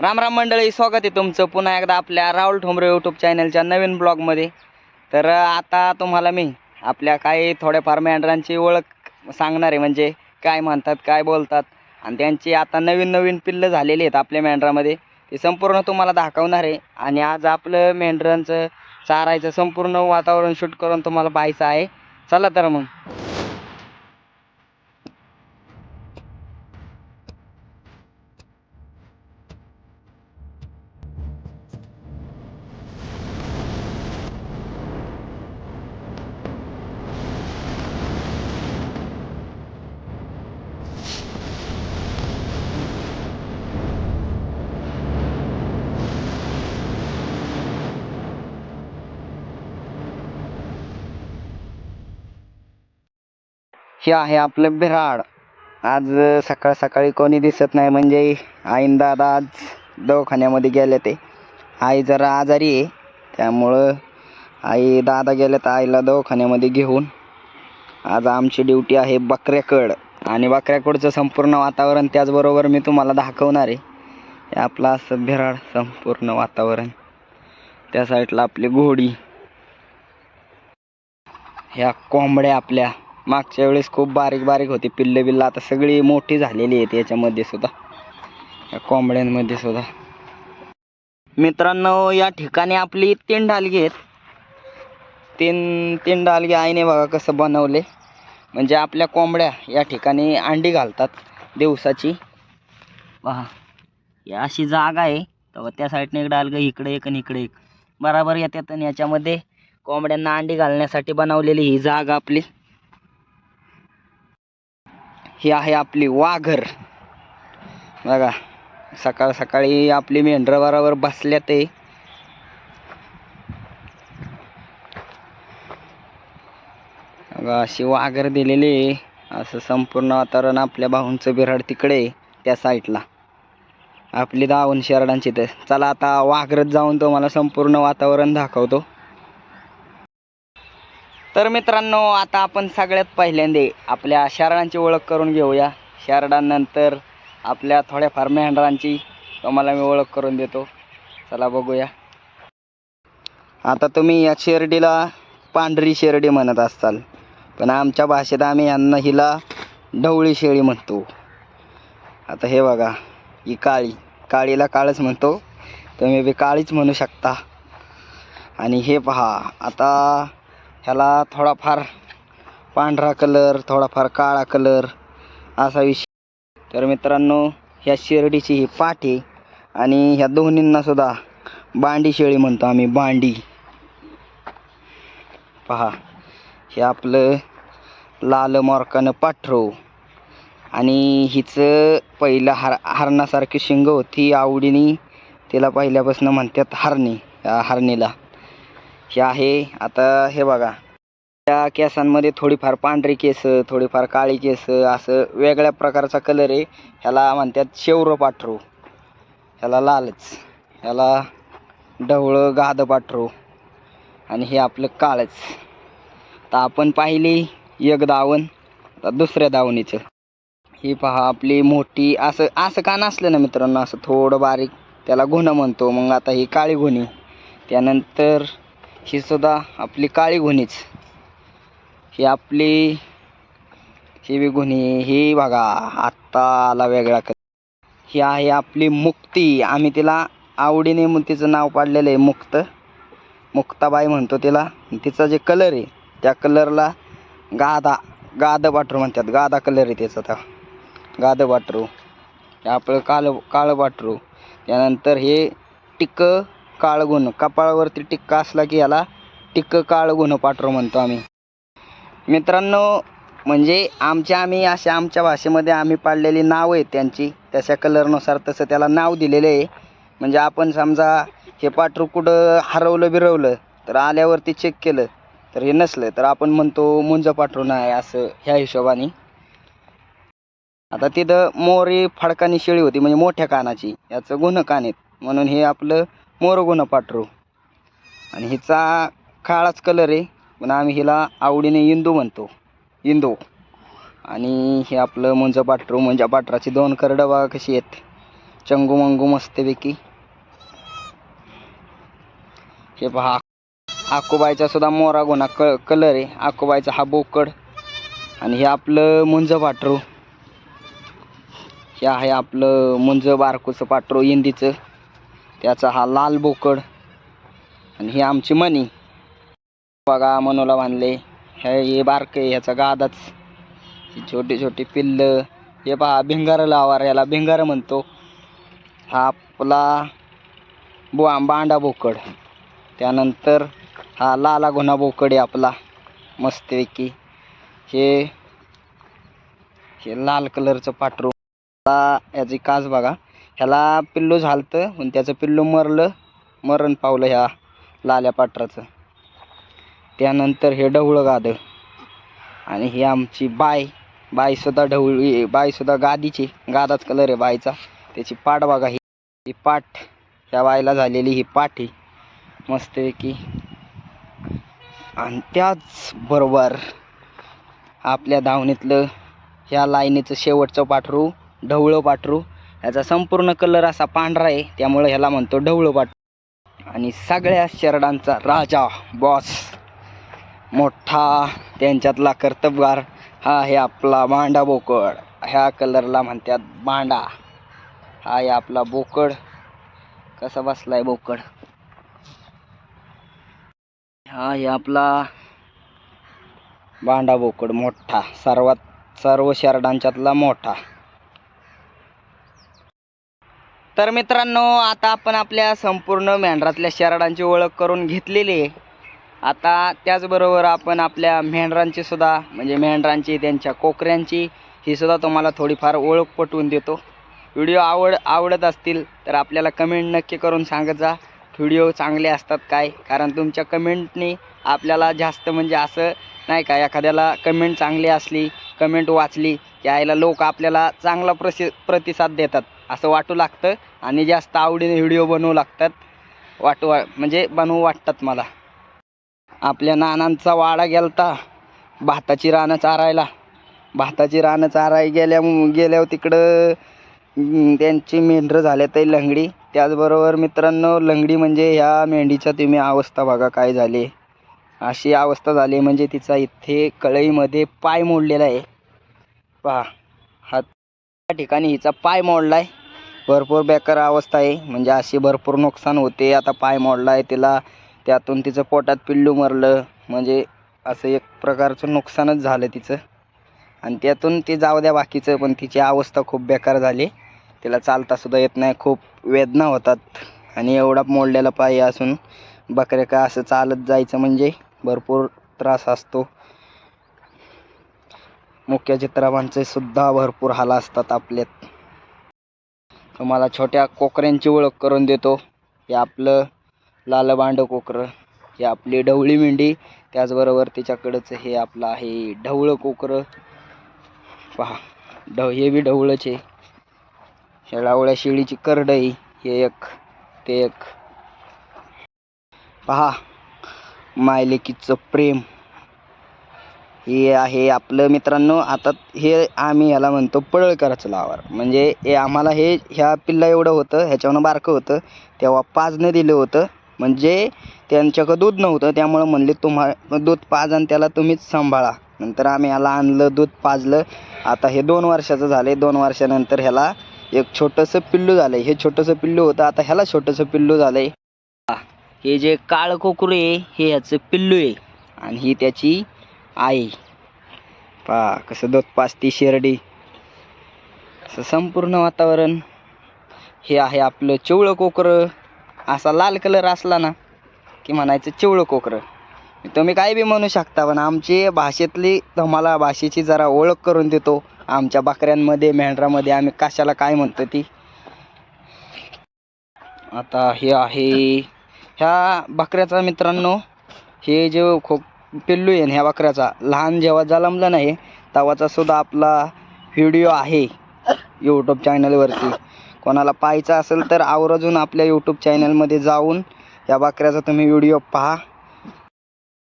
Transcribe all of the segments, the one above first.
राम राम मंडळी स्वागत आहे तुमचं पुन्हा एकदा आपल्या राहुल ठोंबरे यूट्यूब चॅनलच्या नवीन ब्लॉगमध्ये तर आता तुम्हाला मी आपल्या काही थोड्याफार मेंढरांची ओळख सांगणार आहे. म्हणजे काय म्हणतात काय बोलतात. आणि त्यांची आता नवीन नवीन पिल्लं झालेली आहेत आपल्या मेंढरामध्ये. ते संपूर्ण तुम्हाला दाखवणार आहे. आणि आज आपलं मेंढरांचं चारायचं संपूर्ण वातावरण शूट करून तुम्हाला पाहायचं आहे. चला तर मग. हे आहे आपलं बिराड. आज सकाळ सकाळी कोणी दिसत नाही म्हणजे आईन दादा आज दवाखान्यामध्ये गेले ते. आई जरा आजारी आहे त्यामुळं आई दादा गेले तर आईला दवाखान्यामध्ये घेऊन. आज आमची ड्युटी आहे बकऱ्याकड आणि बकऱ्याकडचं संपूर्ण वातावरण त्याचबरोबर मी तुम्हाला दाखवणार आहे. आपलं असं भिराड संपूर्ण वातावरण. त्या साईडला आपली घोडी. ह्या कोंबड्या आपल्या. मागच्या वेळेस खूप बारीक बारीक होती पिल्ले बिल्लं आता सगळी मोठी झालेली आहेत याच्यामध्ये सुद्धा. या कोंबड्यांमध्ये सुद्धा. मित्रांनो या ठिकाणी आपली तीन डालगी आहेत. तीन तीन डालगी आईने बघा कसं बनवले. म्हणजे आपल्या कोंबड्या या ठिकाणी अंडी घालतात दिवसाची. पहा ही अशी जागा आहे. तर त्या साईडने एक डालगं इकडे एक आणि इकडे एक. बराबर येतात आणि याच्यामध्ये कोंबड्यांना अंडी घालण्यासाठी बनवलेली ही जागा आपली. ही आहे आपली वाघर. बघा सकाळ सकाळी आपली मेंढरवारावर बसल्यात बसल्या ते. बघा अशी वाघर दिलेली आहे. असं संपूर्ण वातावरण आपल्या भाऊंचं बिराड तिकडे त्या साईडला. आपली दावण शेरडांची तर चला आता वाघरत जाऊन तो मला संपूर्ण वातावरण दाखवतो. तर मित्रांनो आता आपण सगळ्यात पहिल्यांदा आपल्या शारडांची ओळख करून घेऊया. शारडांनंतर आपल्या थोड्याफार मेंढरांची तुम्हाला मी ओळख करून देतो. चला बघूया. आता तुम्ही या शेरडीला पांढरी शेरडी म्हणत असाल पण आमच्या भाषेत आम्ही यांना हिला ढवळी शेळी म्हणतो. आता हे बघा ही काळी. काळीला काळच म्हणतो. तुम्ही बी काळीच म्हणू शकता. आणि हे पहा आता ह्याला थोडाफार पांढरा कलर थोडाफार काळा कलर असा विषय. तर मित्रांनो ह्या शिर्डीची ही पाठी आणि ह्या दोन्हींना सुद्धा बांडी शेळी म्हणतो आम्ही बांडी. पहा हे आपलं लाल मोरकानं पाठरो आणि हिचं पहिलं हर हरणासारखी शिंग होती आवडीने तिला पहिल्यापासून म्हणतात हरणी हरणीला. हे आहे. आता हे बघा. त्या केसांमध्ये थोडीफार पांढरी केस थोडीफार काळी केस असं वेगळ्या प्रकारचा कलर आहे. ह्याला म्हणतात शेवरं पाठरू. ह्याला लालच. ह्याला ढवळं गाद पाठरू. आणि हे आपलं काळच. तर आपण पाहिली एक दावण आता दुसऱ्या दावणीचं. ही पहा आपली मोठी असं असं का नसलं ना मित्रांनो असं थोडं बारीक त्याला गुन्हा म्हणतो. मग आता ही काळी गुन्ही त्यानंतर ही सुद्धा आपली काळी गुन्हीच ही आपली ही बी गुन्ही ही बघा आत्ता आला वेगळा कलर. ही आहे आपली मुक्ती. आम्ही तिला आवडीने मग तिचं नाव पाडलेलं आहे मुक्त. मुक्ताबाई म्हणतो तिला. तिचा जे कलर आहे त्या कलरला गादा गाद बाटरू म्हणतात. गादा कलर आहे त्याचा आता गाद बाटरू हे आपलं काळ काळं बाटरू त्यानंतर हे टिकं काळ गुण कपाळावरती टिक्का असला की याला टिक्क काळ गुण म्हणतो आम्ही. मित्रांनो म्हणजे आमच्या आम्ही अशा आमच्या भाषेमध्ये आम्ही पाडलेली नावं आहेत त्यांची. तशा कलरनुसार तसं त्याला नाव दिलेलं आहे. म्हणजे आपण समजा हे पाठरू कुठं हरवलं बिरवलं तर आल्यावरती चेक केलं तर हे नसलं तर आपण म्हणतो मुंज पाठरू नाही असं ह्या हिशोबाने. आता तिथं मोरी फडकानी शेळी होती म्हणजे मोठ्या कानाची. याचं गुन्ह कान आहेत. म्हणून हे आपलं मोर पाठरू आणि हिचा काळाच कलर आहे पण आम्ही हिला आवडीने इंदू म्हणतो. इंदू. आणि हे आपलं मुंज पाठरू मुंजा पाठराची दोन करडं बघा कशी आहेत. चंगू मंगू मस्तपैकी. हे पहा आकोबाईचा सुद्धा मोरा गुन्हा क कलर आहे. आकोबाईचा हा बोकड. आणि हे आपलं मुंज पाटरू. हे आहे आपलं मुंज बारकूचं पाटरू इंदीचं. त्याचा हा लाल बोकड आणि ही आमची मणी. बघा मनोला बांधले. हे हे आहे ह्याचा गादाच. छोटे छोटी छोटी पिल्लं. हे पहा भिंगार लावार याला भिंगार म्हणतो. हा आपला बो बांडा बोकड. त्यानंतर हा लाला गुन्हा बोकड आहे आपला. मस्तपैकी. हे हे लाल कलरचं पाटरू. याची काच बघा. ह्याला पिल्लू झालतं पण त्याचं पिल्लू मरलं मरण पावलं ह्या लाल्या पाटराचं. त्यानंतर हे ढवळं गादं. आणि ही आमची बाय बायसुद्धा ढवळी बाईसुद्धा गादीची गादाच कलर आहे बाईचा. त्याची पाठ बघा ही ही पाठ ह्या बाईला झालेली ही पाठ ही मस्तपैकी. आणि त्याचबरोबर आपल्या धावणीतलं ह्या लाईनीचं शेवटचं पाठरू ढवळं पाठरू ह्याचा संपूर्ण कलर असा पांढरा आहे त्यामुळे ह्याला म्हणतो ढवळं आणि सगळ्या शरडांचा राजा बॉस मोठा त्यांच्यातला कर्तबगार हा आहे आपला भांडा बोकड. ह्या कलरला म्हणतात भांडा हा आहे आपला बोकड. कसा बसलाय बोकड? हा आहे आपला भांडा बोकड मोठा. सर्वात सर्व शरडांच्यातला मोठा. तर मित्रांनो आता आपण आपल्या संपूर्ण मेंढरातल्या शरडांची ओळख करून घेतलेली आहे. आता त्याचबरोबर आपण आपल्या मेंढरांची सुद्धा म्हणजे मेंढरांची त्यांच्या कोकऱ्यांची ही सुद्धा तुम्हाला थोडीफार ओळख पटवून देतो. व्हिडिओ आवड आवडत असतील तर आपल्याला कमेंट नक्की करून सांगत जा. व्हिडिओ चांगले असतात काय? कारण तुमच्या कमेंटनी आपल्याला जास्त म्हणजे असं नाही का एखाद्याला कमेंट चांगली असली कमेंट वाचली की यायला लोक आपल्याला चांगला प्रसि प्रतिसाद देतात. असं वाटू लागतं आणि जास्त आवडीने व्हिडिओ बनवू लागतात. वाटू वा म्हणजे बनवू वाटतात मला. आपल्या नानांचा वाडा गेलता. भाताची रानं चारायला. भाताची रानं चाराय गेल्या गेल्यावर तिकडं त्यांची मेंढरं झाल्या ते लंगडी. त्याचबरोबर मित्रांनो लंगडी म्हणजे ह्या मेंढीच्या तुम्ही अवस्था बघा काय झाली. अशी अवस्था झाली म्हणजे तिचा इथे कळईमध्ये पाय मोडलेला आहे. पहा. हा त्या ठिकाणी हिचा पाय मोडला आहे भरपूर बेकार अवस्था आहे. म्हणजे अशी भरपूर नुकसान होते. आता पाय मोडला आहे तिला. त्यातून तिचं पोटात पिल्लू मरलं. म्हणजे असं एक प्रकारचं नुकसानच झालं तिचं. आणि त्यातून ते जाऊ द्या बाकीचं पण तिची अवस्था खूप बेकार झाली. तिला चालतासुद्धा येत नाही. खूप वेदना होतात. आणि एवढा मोडलेला पाय असून बकऱ्या का असं चालत जायचं म्हणजे भरपूर त्रास असतो. मुख्य चित्रपांचे सुद्धा भरपूर हाल असतात आपल्यात. तुम्हाला छोट्या कोकऱ्यांची ओळख करून देतो. हे आपलं लालबांडं कोकरं. हे आपली ढवळी मेंढी. त्याचबरोबर तिच्याकडंच हे आपलं आहे ढवळं कोकरं. पहा ढव हे बी ढवळंच आहे. शेळावळ्या शेळीची करडई हे एक ते एक. पहा मायलेकीचं प्रेम. हे आहे आपलं मित्रांनो. आता हे आम्ही ह्याला म्हणतो पळळकरचं लावार. म्हणजे हे आम्हाला हे ह्या पिल्ला एवढं होतं ह्याच्यावरनं बारकं होतं. तेव्हा पाजनं दिलं होतं. म्हणजे त्यांच्याकडं दूध नव्हतं. त्यामुळं म्हणले तुम्हा दूध पाज आणि त्याला तुम्हीच सांभाळा. नंतर आम्ही ह्याला आणलं दूध पाजलं. आता हे दोन वर्षाचं झालं दोन वर्षानंतर ह्याला एक छोटंसं पिल्लू झालं हे छोटंसं पिल्लू होतं. आता ह्याला छोटंसं पिल्लू झालं आहे हे जे काळं कोकरू आहे हे ह्याचं पिल्लू आहे. आणि ही त्याची आई. पा कसं दोत पाच ती शिर्डी. असं संपूर्ण वातावरण हे आहे आपलं चिवळं कोकरं. असा लाल कलर असला ना की म्हणायचं चिवळं कोकरं. तुम्ही काय बी म्हणू शकता पण आमची भाषेतली तुम्हाला भाषेची जरा ओळख करून देतो. आमच्या बकऱ्यांमध्ये मेंढरामध्ये आम्ही कशाला काय म्हणतो ती. आता हे आहे ह्या बकऱ्याचा मित्रांनो हे जे खो पिल्लू येन ह्या बकऱ्याचा. लहान जेव्हा जन्मलं नाही तेव्हाचा सुद्धा आपला व्हिडिओ आहे यूट्यूब चॅनलवरती कोणाला पाहायचा असेल तर आवर्जून आपल्या यूट्यूब चॅनलमध्ये जाऊन या बकऱ्याचा तुम्ही व्हिडिओ पहा.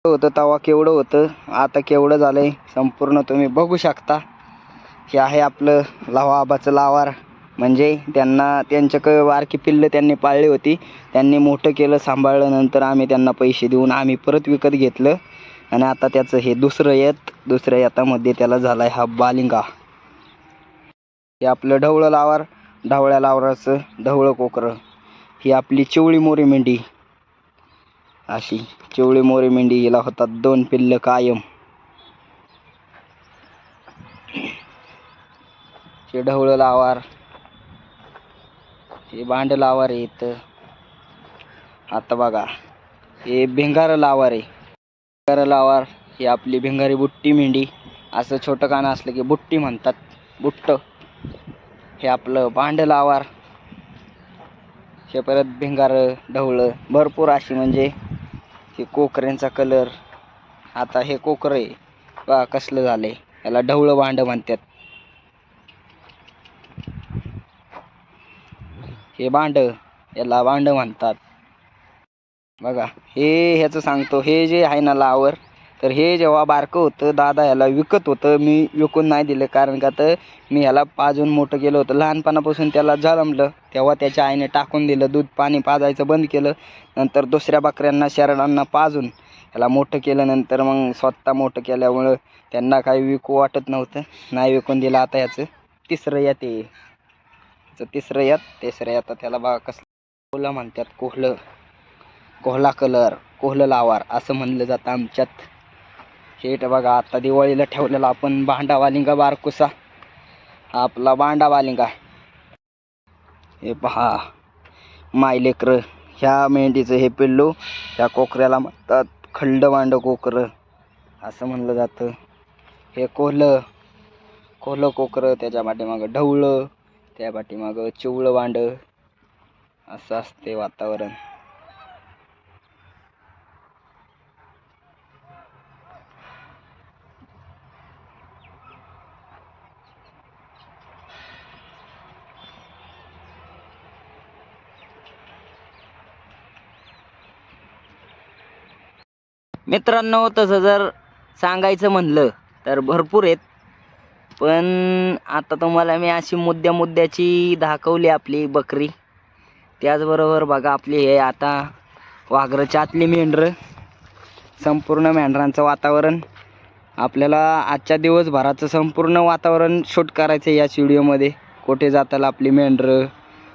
होतं तेव्हा केवढं होतं आता केवढं झालं आहे संपूर्ण तुम्ही बघू शकता. हे आहे आपलं लावा आबाचं लावार. म्हणजे त्यांना त्यांच्या क पिल्लं त्यांनी पाळली होती. त्यांनी मोठं केलं सांभाळलं नंतर आम्ही त्यांना पैसे देऊन आम्ही परत विकत घेतलं. आणि आता त्याचं हे दुसरं येत दुसऱ्या येतामध्ये त्याला झाला आहे हा बालिंगा. हे आपलं ढवळं लावार ढवळ्या लावराचं ढवळं कोकरं. ही आपली चिवळी मोरी मेंढी. अशी चिवळी मोरी मेंढी हिला होतात दोन पिल्लं कायम. हे ढवळं लावार हे भांड लावार आहे आता बघा हे भिंगार लावार. आहे भिंगार लावार ही आपली भिंगारी बुट्टी मेंढी. असं छोटं कानं असलं की बुट्टी म्हणतात. बुट्ट. हे आपलं भांड लावार. हे परत भिंगार ढवळं. भरपूर अशी म्हणजे हे कोकऱ्यांचा कलर. आता हे कोकर आहे. बा कसलं आहे याला ढवळं भांड म्हणतात. हे भांड याला भांड म्हणतात. बघा हे ह्याचं सांगतो हे जे आहे ना लावर तर हे जेव्हा बारकं होतं दादा ह्याला विकत होतं मी विकून नाही दिलं कारण का तर मी ह्याला पाजून मोठं केलं होतं. लहानपणापासून त्याला जळमलं तेव्हा त्याच्या आईने टाकून दिलं दूध पाणी पाजायचं बंद केलं नंतर दुसऱ्या बकऱ्यांना शरणांना पाजून ह्याला मोठं केलं नंतर मग स्वतः मोठं केल्यामुळं त्यांना काही विकू वाटत नव्हतं नाही विकून दिलं. आता ह्याचं तिसरं यात ह्याचं तिसरं येत तिसरं यात त्याला बघा कसलं कोहलं म्हणतात कोहलं कोहला कलर कोहलं लावार असं म्हणलं जातं आमच्यात. हे बघा आता दिवाळीला ठेवलेला आपण भांडावालिंगा बारकुसा. हा आपला भांडावालिंगा हे पहा मायलेकर ह्या मेंढीचं हे पिल्लू ह्या कोकऱ्याला म्हणतात खंड भांड कोकरं असं म्हणलं जातं. हे कोहलं कोहलं कोकरं त्याच्या पाठीमागं ढवळं त्या पाठीमागं चिवळं भांड असं असते वातावरण. मित्रांनो तसं जर सांगायचं म्हणलं तर भरपूर आहेत. पण आता तुम्हाला मी अशी मुद्द्या मुद्द्याची दाखवली आपली बकरी. त्याचबरोबर बघा आपली हे आता वाघराच्या आतली मेंढरं. संपूर्ण मेंढरांचं वातावरण. आपल्याला आजच्या दिवसभराचं संपूर्ण वातावरण शूट करायचं आहे याच व्हिडिओमध्ये. कुठे जाताला आपली मेंढरं?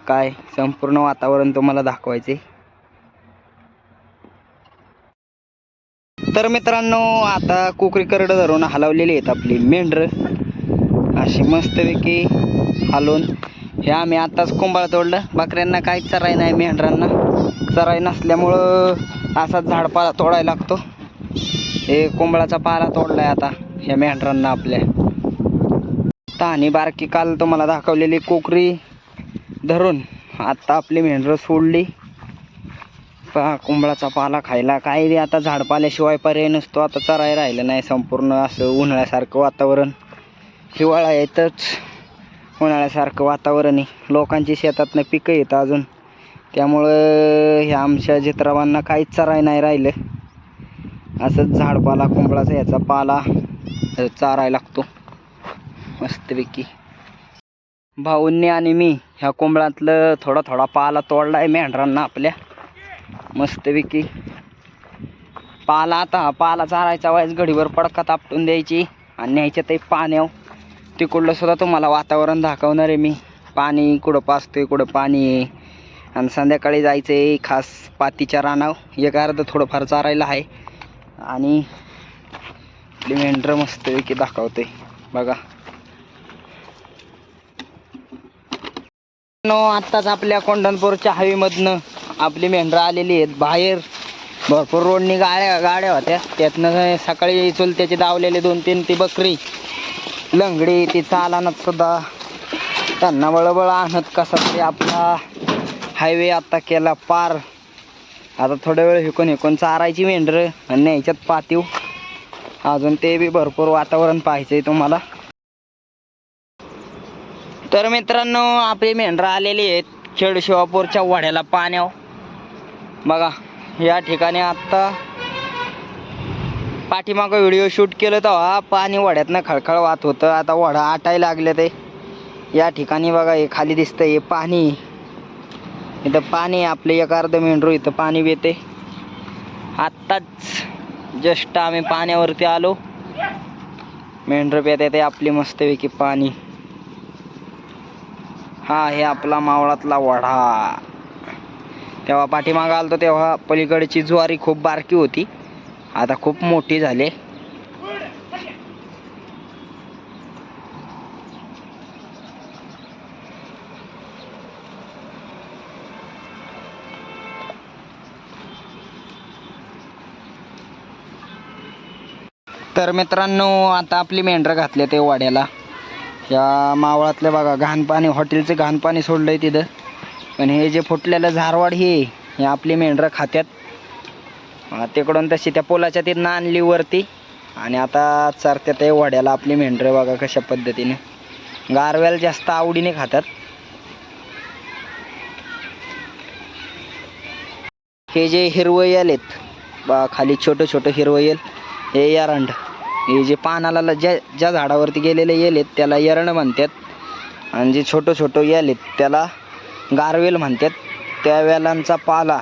काय? संपूर्ण वातावरण तुम्हाला दाखवायचे तर मित्रांनो आता कोकरी करडं धरून हलवलेली आहेत आपली मेंढरं. अशी मस्तपैकी हलवून हे आम्ही आत्ताच कोंबाळ तोडलं. बकऱ्यांना काहीच चराय नाही मेंढरांना. चराई नसल्यामुळं असाच झाडपाला तोडायला लागतो. हे कोंबळाचा पाला तोडलाय आता ह्या मेंढरांना आपल्या. तानी बारकी काल तुम्हाला दाखवलेली कोकरी धरून आत्ता आपली मेंढरं सोडली. पहा कुंबळाचा पाला खायला. काय रे आता झाडपाल्याशिवाय पर्याय नसतो. आता चराय राहिलं नाही संपूर्ण असं उन्हाळ्यासारखं वातावरण. हिवाळा येतच. उन्हाळ्यासारखं वातावरण आहे. लोकांची शेतातनं पिकं येतं अजून. त्यामुळं ह्या आमच्या जित्रावांना काहीच चराय नाही राहिलं. असंच झाडपाला कुंबळाचा याचा पाला चाराय लागतो. मस्तपैकी. भाऊंनी आणि मी ह्या कोंबळातलं थोडा थोडा पाला तोडला आहे मेंढरांना आपल्या. मस्तपैकी. पाला आता पाला चारायचा वयास घडीवर पडका तापटून द्यायची आणि न्यायच्या ते पाण्याव. तिकडलं सुद्धा तुम्हाला वातावरण दाखवणार आहे मी. पाणी कुठं पाचतोय कुठं पाणी आहे. आणि संध्याकाळी जायचं आहे खास पातीच्या रानावर एक अर्ध थोडंफार चारायला आहे. आणि आपली मेंढरं मस्तपैकी दाखवते बघा. आत्ताच आपल्या कोंढणपूरच्या हवेमधनं आपली मेंढरं आलेली आहेत. बाहेर भरपूर रोडनी गाड्या गाड्या होत्या. त्यातनं सकाळी चुलत्याचे दावलेले दोन तीन ती बकरी. लंगडी ती चालानात सुद्धा. त्यांना बळबळ आणत कसा तरी आपला हायवे आता केला पार. आता थोड्या वेळ हिकून हिकून चारायची मेंढरं आणि न्यायच्यात पातीव. अजून ते बी भरपूर वातावरण पाहायचंय तुम्हाला. तर मित्रांनो आपली मेंढरं आलेली आहेत खेड शिवापूरच्या वाड्याला पाण्यावर. बघा या ठिकाणी आत्ता पाठीमागं व्हिडिओ शूट केलं तेव्हा पाणी वड्यातनं खळखळ वाहत होतं. आता वडा आटायला लागले ते. या ठिकाणी बघा हे खाली दिसतंय हे पाणी. इथं पाणी आपले एक अर्ध मेंढरू इथं पाणी येते. आत्ताच जस्ट आम्ही पाण्यावरती आलो. मेंढरू पेते ते आपली मस्तपैकी पाणी. हा हे आपला मावळातला वढा तेव्हा पाठीमागं आलतो तेव्हा पलीकडची ज्वारी खूप बारकी होती. आता खूप मोठी झाली. तर मित्रांनो आता आपली मेंढरं घातले ते वाड्याला. या मावळातलं बघा घाण पाणी हॉटेलचं घाण पाणी सोडलंय तिथं. पण हे जे फुटलेलं झारवाड हे हे आपली मेंढरं खात्यात. तिकडून तशी त्या पोलाच्या तिथनं आणली वरती. आणि आता चरत्यात आहे वड्याला आपली मेंढरं बघा कशा पद्धतीने. गारव्याला जास्त आवडीने खातात. हे जे हिरवं आहेत बा खाली छोटं छोटं हिरवं हे एरंड हे जे पानाला ज्या ज्या झाडावरती गेलेले येल आहेत त्याला एरंड म्हणतात. आणि जे छोटं छोटं येल आहेत त्याला गारवेल म्हणतात. त्या वेलांचा पाला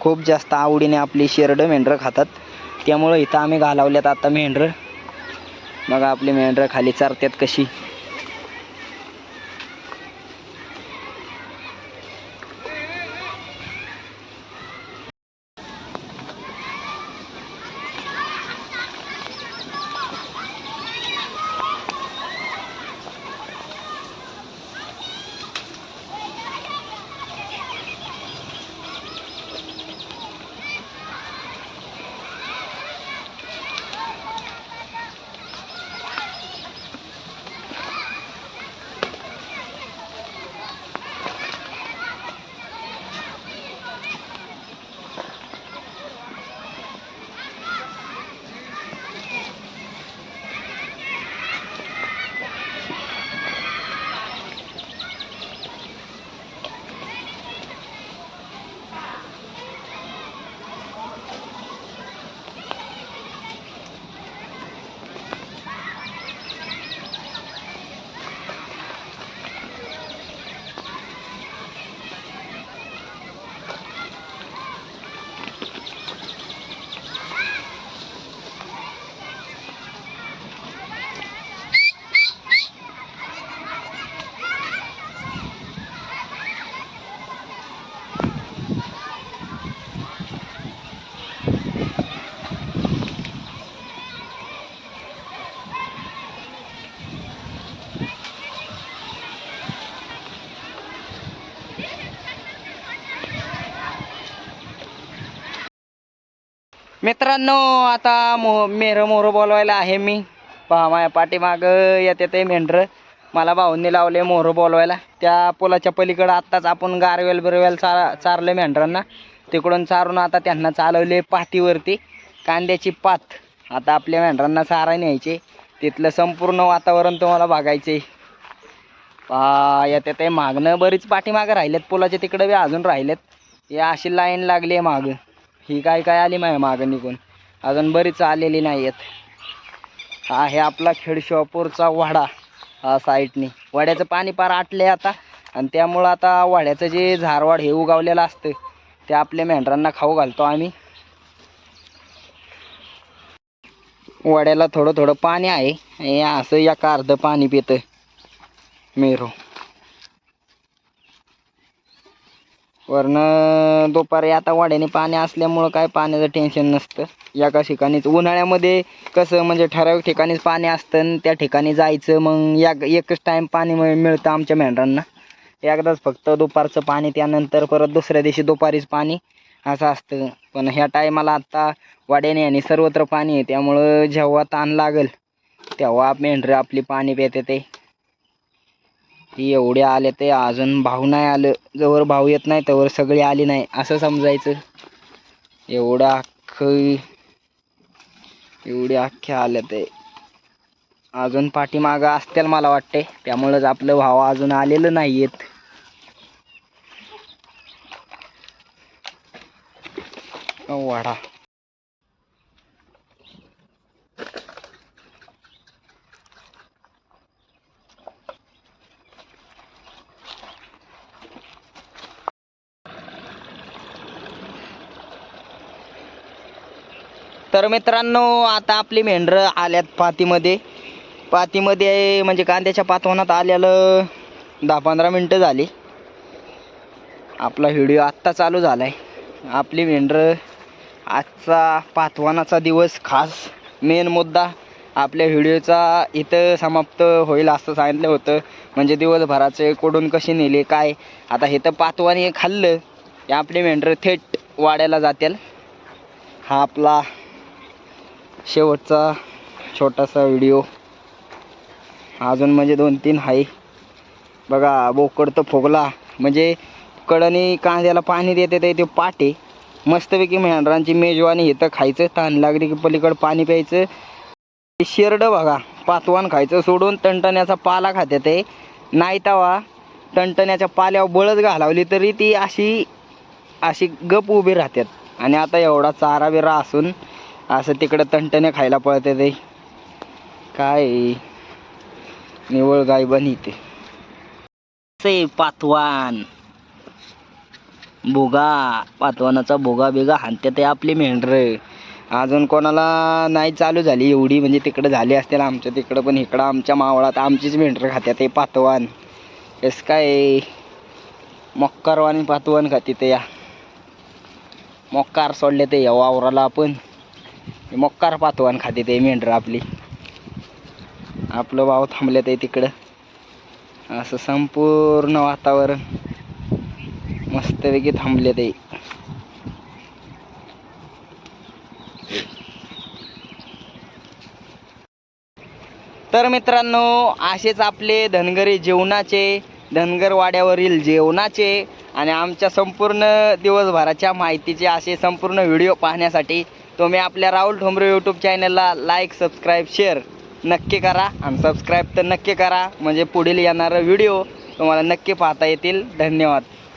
खूप जास्त आवडीने आपली शेरडं मेंढरं खातात. त्यामुळं इथं आम्ही घालावल्यात आता मेंढरं. बघा आपली मेंढरं खाली चरतात कशी. मित्रांनो आता मो मेरं मोरं बोलवायला आहे मी. पहा माझ्या पाठीमागं येते ते मेंढरं. मला भाऊंनी लावले मोरं बोलवायला. त्या पोलाच्या पलीकडं आत्ताच आपण गारवेल बिरवेल चार चारले मेंढरांना. तिकडून चारून आता त्यांना चालवले पाठीवरती कांद्याची पात. आता आपल्या मेंढरांना चारा न्यायचे. तिथलं संपूर्ण वातावरण तुम्हाला बघायचे पहा येते ते मागणं. बरीच पाठीमागं राहिलेत. पोलाच्या तिकडं बी अजून राहिलेत. हे अशी लाईन लागली आहे मागं. ही काय काय आली माझ्या मागं निघून? अजून बरीच आलेली नाही आहेत हा आहे आपला खेडशिवापूरचा वाडा हा साईडनी. वाड्याचं पाणी पार आटले आता. आणि त्यामुळं आता वाड्याचं जे झारवाड हे उगावलेलं असतं ते आपल्या मेंढरांना खाऊ घालतो आम्ही. वाड्याला थोडं थोडं पाणी आहे. असं एका अर्धं पाणी पितं मेरो. वरनं दुपारी आता वाड्याने पाणी असल्यामुळं काय पाण्याचं टेन्शन नसतं. एका ठिकाणीच उन्हाळ्यामध्ये कसं म्हणजे ठराविक ठिकाणीच पाणी असतं आणि त्या ठिकाणी जायचं मग या एकच टाईम पाणी मिळतं आमच्या मेंढरांना. एकदाच फक्त दुपारचं पाणी त्यानंतर परत दुसऱ्या दिवशी दुपारीच पाणी असं असतं. पण ह्या टायमाला आत्ता वाड्याने आणि सर्वत्र पाणी आहे त्यामुळं जेव्हा ताण लागेल तेव्हा मेंढरं आपली पाणी पिते ते. ती एवढे आले ते अजून भाऊ नाही आलं. जवळ भाऊ येत नाही त्यावर सगळे आली नाही. असं समजायचं. एवढं अख्खं एवढे अख्ख्या आले ते. अजून पाठीमागं असतील मला वाटते. त्यामुळंच आपलं भाव अजून आलेलं नाही आहेत वाडा. तर मित्रांनो आता आपली मेंढरं आल्यात पातीमध्ये. पातीमध्ये म्हणजे कांद्याच्या पातवनात आलेलं दहा पंधरा मिनटं झाली. आपला व्हिडिओ आत्ता चालू झाला आहे आपली मेंढरं आजचा पातवानाचा दिवस खास मेन मुद्दा. आपल्या व्हिडिओचा इथं समाप्त होईल असं सांगितलं होतं. म्हणजे दिवसभराचे कोडून कशी नेले काय? आता हे तर पातवान हे खाल्लं. की आपले मेंढरं थेट वाड्याला जातील. हा आपला शेवटचा छोटासा व्हिडिओ अजून म्हणजे दोन तीन आहे बघा बोकड तर फोगला. म्हणजे कडनी कांद्याला पाणी देते ते ते पाटे. मस्तपैकी मेंढरांची मेजवानी इथं खायचं. ताण लागली की पलीकडं पाणी प्यायचं. शेरडं बघा पातवान खायचं. सोडून टणटण्याचा पाला खाते ते. नाही तवा टणटण्याच्या पाल्यावर बळच घालावली तरी ती अशी अशी गप उभी राहतात. आणि आता एवढा चारा बिरा असून असं तिकडं तंटने खायला पळते ते. काय? निवळ गाय बनिते से पातवान. भोगा. पातवानाचा भोगा बिगा हाणते ते आपली मेंढरं. अजून कोणाला नाही चालू झाली एवढी म्हणजे तिकडं झाली असतील आमच्या तिकडं पण इकडं आमच्या मावळात आमचीच मेंढरं खात्यात ते पातवान. हेच काय? मक्कारवाणी पातवान खाते ते या. मक्कार सोडले ते या वावराला आपण. मोक्कार पातवान खाते ते मेंढरं आपली. आपलं भाव थांबलेत आहे तिकडं. असं संपूर्ण वातावरण मस्तपैकी थांबलेत आहे. तर मित्रांनो असेच आपले धनगरी जेवणाचे धनगर वाड्यावरील जेवणाचे आणि आमच्या संपूर्ण दिवसभराच्या माहितीचे असे संपूर्ण व्हिडिओ पाहण्यासाठी तुम्ही आपल्या राहुल ठोंबरे यूट्यूब चॅनलला लाईक सबस्क्राईब शेअर नक्की करा. आणि सबस्क्राईब तर नक्की करा. म्हणजे पुढील येणारं व्हिडिओ तुम्हाला नक्की पाहता येतील. धन्यवाद.